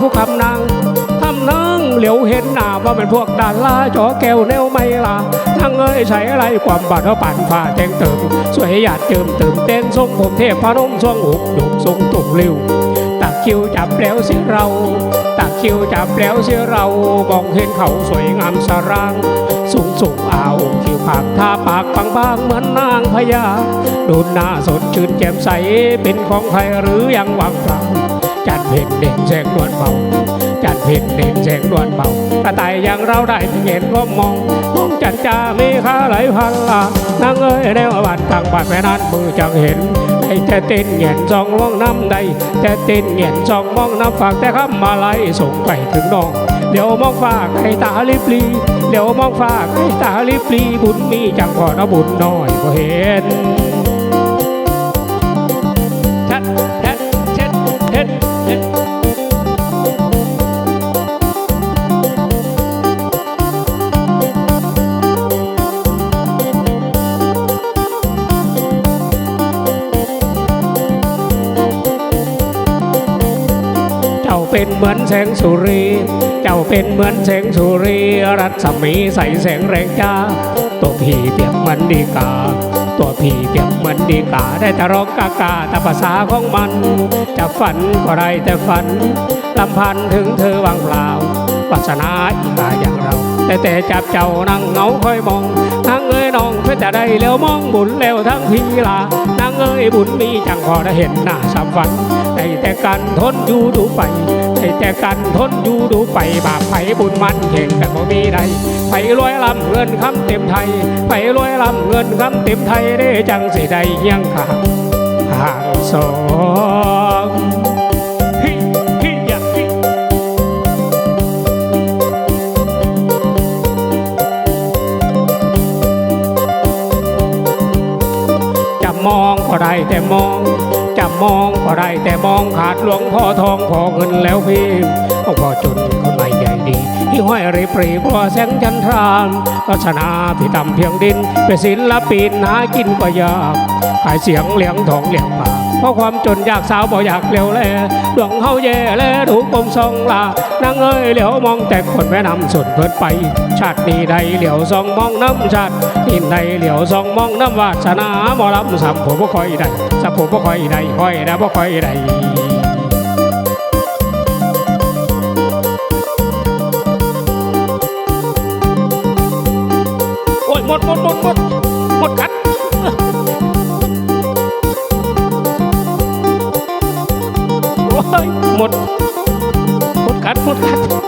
ผู้คำนางทำนางเหลียวเห็นหน้าว่าเป็นพวกดาราจอแก้วแนวไม่ลาทั้งเอ้ยใช้อะไรความบาดเขาปั่นฟ้าแตงเติมสวยหยาดเจิมเติมเต้นทรงผมเทพพระนมทรงอุกดุกทรงตุ่มริ้วตักคิวจับแล้วเสียเรา ตักคิวจับแล้วเสียเรามองเห็นเขาสวยงามสราง สูงสูงอาวคิวผากทาปากบางบางเหมือนนางพญาดูหน้าสดชื่นแจ่มใสเป็นของใครหรือยังวางเปล่า จัดเพ่นเด่นแสงนวลเบาจัดเพ่นเด่นแสงนวลเบากระต่ายอย่างเราได้เห็นก็มองมองจันจามีค่าหลายพันลานางเอ้ยแนวบัดทางบัดแม่นั้นมือจังเห็นได้แต่เต้นเหยียนจองมองน้ำใดแต่ต้นเหยียนจองมองน้ำฝากแต่คำมาไล่ส่งไปถึงน้องเดี๋ยวมองฟ้าไก่ตาลิบลีเดี๋ยวมองฟ้าไก่ตาลิบลีบุญมีจังพอนะบุญน้อยก็เห็น จ้าเป็นเหมือนแสงสุรี เจ้าเป็นเหมือนแสงสุรี รัศมีใสแสงแรงจ้า ตัวพี่เปียกเหมือนดีกา ตัวพี่เปียกเหมือนดีกา ได้แต่ร้องกากาแต่ภาษาของมัน จะฝันก็ไรแต่ฝันลำพันถึงเธอวางเปล่าวาสนาอีกาอย่างเร แต่แต่จับเจ้านั่งเงาคอยมองทั้งเอ้ยน้องเพื่อจะได้เลี้ยวมองบุญแล้วทั้งพีลานางเอ้ยบุญมีจังพอได้เห็นหน้าสามฝันได้แต่กันทนอยู่ดูไปได้แต่กันทนอยู่ดูไปบาปไผบุญมันเข่งกันบ่มีใดไผรวยลำเงินคำเต็มไทยไผรวยลำเงินคำเต็มไทยได้จังสิได้เฮียงขางห่างสอง ก็ได้แต่มองจะมองก็ได้แต่มองขาดหลวงพ่อทองพอเงินแล้วพี่พ่อจนคนไม่ใหญ่ดี ที่ห้อยริบรีเพราะแสงจันทรามวาสนาพี่ต่ำเพียงดิน เป็นศิลปินหากินก็ยากขายเสียงเลี้ยงทองเลี้ยงปากเพราะความจนอยากสาวบ่อยากเร็วแลดวงเฮาแย่แลถูกกมทรงลานางเอ้ยเหลียวมองแต่คนแม่นำสุดเพิ่นไป ชาตินี้ใดเหลียวซองมองน้ำชาตินี้ใดเหลียวซองมองน้ำวาสนาหมอลำสัมผมบ่ค่อยได้สัมผมบ่ค่อยได้ค่อยได้บ่ค่อยได้ ดหมดหมดหมดหมดกัดโอ้ยหมดหมดขัดหมดขัด